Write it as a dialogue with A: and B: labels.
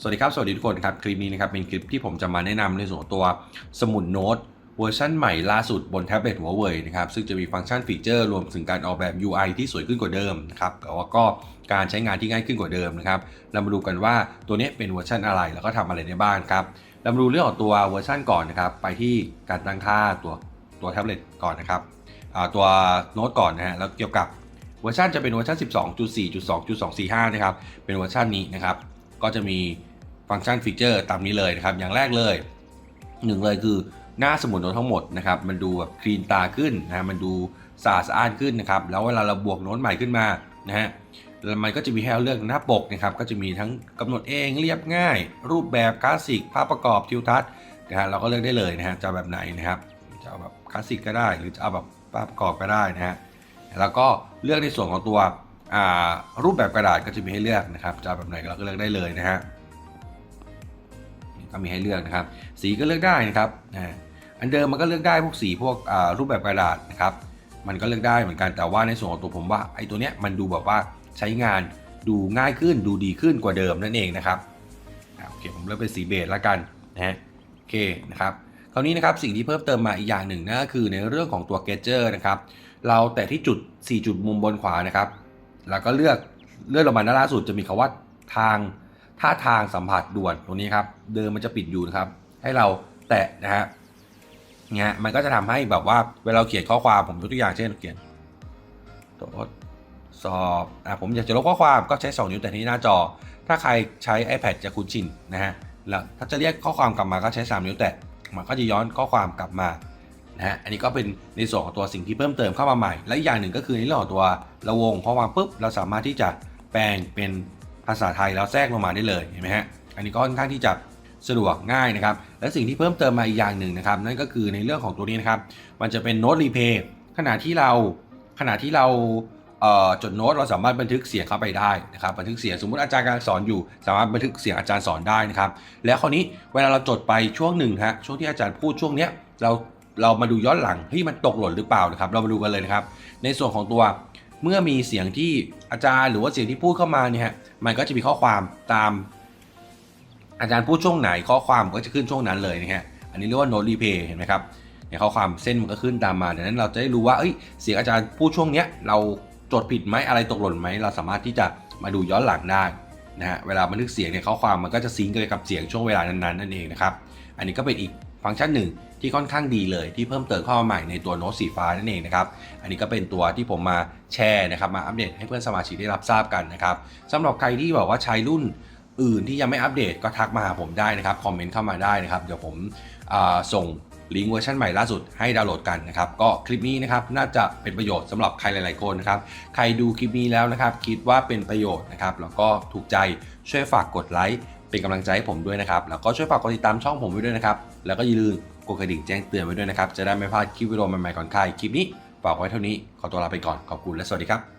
A: สวัสดีครับ สวัสดีทุกคนครับ คลิปนี้นะครับเป็นคลิปที่ผมจะมาแนะนำในส่วนของตัวสมุดโน้ตเวอร์ชันใหม่ล่าสุดบนแท็บเล็ตหัวเว่ยนะครับซึ่งจะมีฟังก์ชันฟีเจอร์รวมถึงการออกแบบ UI ที่สวยขึ้นกว่าเดิมนะครับแต่ว่าก็การใช้งานที่ง่ายขึ้นกว่าเดิมนะครับเรามาดูกันว่าตัวนี้เป็นเวอร์ชันอะไรแล้วก็ทำอะไรได้บ้างครับเรามาดูเรื่องของตัวเวอร์ชันก่อนนะครับไปที่การตั้งค่าตัวตัวแท็บเล็ตก่อนนะครับตัวโน้ตก่อนนะฮะแล้วเกี่ยวกับเวอร์ชันจะเป็นเวอร์ชัน12.4.2.245 นะครับเป็นเวอร์ชันนี้นะครับก็จะมี ฟังก์ชันฟีเจอร์ตามนี้เลยนะครับ อย่างแรกเลยหนึ่งเลยคือหน้าสมุดโน้ตทั้งหมดนะครับมันดูแบบคลีนตาขึ้นนะมันดูสะอาดสะอ้านขึ้นนะครับแล้วเวลาเราบวกโน้ตใหม่ขึ้นมานะฮะแล้วมันก็จะมีให้เราเลือกหน้าปกนะครับก็จะมีทั้งกำหนดเองเรียบง่าย รูปแบบคลาสสิกภาพประกอบทิวทัศน์นะฮะเราก็เลือกได้เลยนะฮะจะแบบไหนนะครับจะเอาแบบคลาสสิกก็ได้ หรือจะเอาแบบภาพประกอบก็ได้นะฮะแล้วก็เลือกในส่วนของตัวอ่ารูปแบบกระดาษก็จะมีให้เลือกนะครับจะแบบไหนเราก็เลือกได้เลยนะฮะ ก็มีให้เลือกนะครับ สีก็เลือกได้นะครับอันเดิมมันก็เลือกได้พวกสีพวกรูปแบบกระดาษนะครับ มันก็เลือกได้เหมือนกันแต่ว่าในส่วนของตัวผมว่าไอ้ตัวเนี้ยมันดูแบบว่าใช้งานดูง่ายขึ้นดูดีขึ้นกว่าเดิมนั่นเองนะครับโอเคผมเลือกเป็นสีเบจแล้วกันนะฮะโอเคนะครับคราวนี้นะครับสิ่งที่เพิ่มเติมมาอีกอย่างหนึ่งนั่นก็คือในเรื่องของตัวเกจเจอร์นะครับเราแต่ที่จุด 4 จุดมุมบนขวานะครับ แล้วก็เลือกเลื่อนลงมาด้านล่าสุดจะมีคำว่าทาง ท่าทางสัมผัสด่วนตรงนี้ครับ เดิมมันจะปิดอยู่นะครับ ให้เราแตะนะฮะเนี่ยมันก็จะทำให้แบบว่าเวลาเราเขียนข้อความผมยกตัวอย่างเช่นเขียนทดสอบอะผมอยากจะลบข้อความก็ใช้ 2 นิ้วแต่ที่หน้าจอ ถ้าใครใช้ iPad จะคุ้นชินนะฮะแล้วถ้าจะเรียกข้อความกลับมาก็ใช้ 3 นิ้วแตะมันก็จะย้อนข้อความกลับมานะฮะอันนี้ก็เป็นในส่วนของตัวสิ่งที่เพิ่มเติมเข้ามาใหม่ และอีกอย่างหนึ่งก็คือในเรื่องของตัวระวงข้อความปุ๊บเราสามารถที่จะแปลงเป็น ภาษาไทยแล้วแทรกลงมาได้เลยเห็นไหมฮะอันนี้ก็ค่อนข้างที่จะสะดวกง่ายนะครับ และสิ่งที่เพิ่มเติมมาอีกอย่างหนึ่งนะครับ นั่นก็คือในเรื่องของตัวนี้นะครับ มันจะเป็นโน้ตรีเพย์ขณะที่เราขณะที่เราเจดโน้ตเราสามารถบันทึกเสียงเข้าไปได้นะครับ บันทึกเสียงสมมติอาจารย์กำลังสอนอยู่ สามารถบันทึกเสียงอาจารย์สอนได้นะครับ แล้วคราวนี้เวลาเราจดไปช่วงหนึ่งฮะช่วงที่อาจารย์พูดช่วงเนี้ยเราเรามาดูย้อนหลังเฮ้ยมันตกหล่นหรือเปล่านะครับ เรามาดูกันเลยนะครับ ในส่วนของตัว เมื่อมีเสียงที่อาจารย์หรือว่าเสียงที่พูดเข้ามาเนี่ยฮะมันก็จะมีข้อความตาม อาจารย์พูดช่วงไหนข้อความก็จะขึ้นช่วงนั้นเลยนะฮะอันนี้เรียกว่า note replay เห็นไหมครับเนี่ยข้อความเส้นมันก็ขึ้นตามมาดังนั้นเราจะได้รู้ว่าเอ้ยเสียงอาจารย์พูดช่วงเนี้ยเราจดผิดไหมอะไรตกหล่นไหมเราสามารถที่จะมาดูย้อนหลังได้นะฮะเวลาบันทึกเสียงเนี่ยข้อความมันก็จะซิงก์กันกับเสียงช่วงเวลานั้นๆนั่นเองนะครับอันนี้ก็เป็นอีก ฟังก์ชันหนึ่งที่ค่อนข้างดีเลยที่เพิ่มเติมเข้ามาใหม่ในตัวโน้ตสีฟ้านั่นเองนะครับ อันนี้ก็เป็นตัวที่ผมมาแชร์นะครับมาอัปเดตให้เพื่อนสมาชิกได้รับทราบกันนะครับสำหรับใครที่บอกว่าใช้รุ่นอื่นที่ยังไม่อัปเดตก็ทักมาหาผมได้นะครับคอมเมนต์เข้ามาได้นะครับเดี๋ยวผมส่งลิงก์เวอร์ชันใหม่ล่าสุดให้ดาวน์โหลดกันนะครับก็คลิปนี้นะครับน่าจะเป็นประโยชน์สำหรับใครหลาย ๆ คนนะครับใครดูคลิปนี้แล้วนะครับ คิดว่าเป็นประโยชน์นะครับแล้วก็ถูกใจช่วยฝากกดไลค์ เป็นกำลังใจให้ผมด้วยนะครับ แล้วก็ช่วยฝากกดติดตามช่องผมไว้ด้วยนะครับ แล้วก็อย่าลืมกดกระดิ่งแจ้งเตือนไว้ด้วยนะครับ จะได้ไม่พลาดคลิปวิดีโอใหม่ๆก่อนใคร คลิปนี้ฝากไว้เท่านี้ ขอตัวลาไปก่อน ขอบคุณและสวัสดีครับ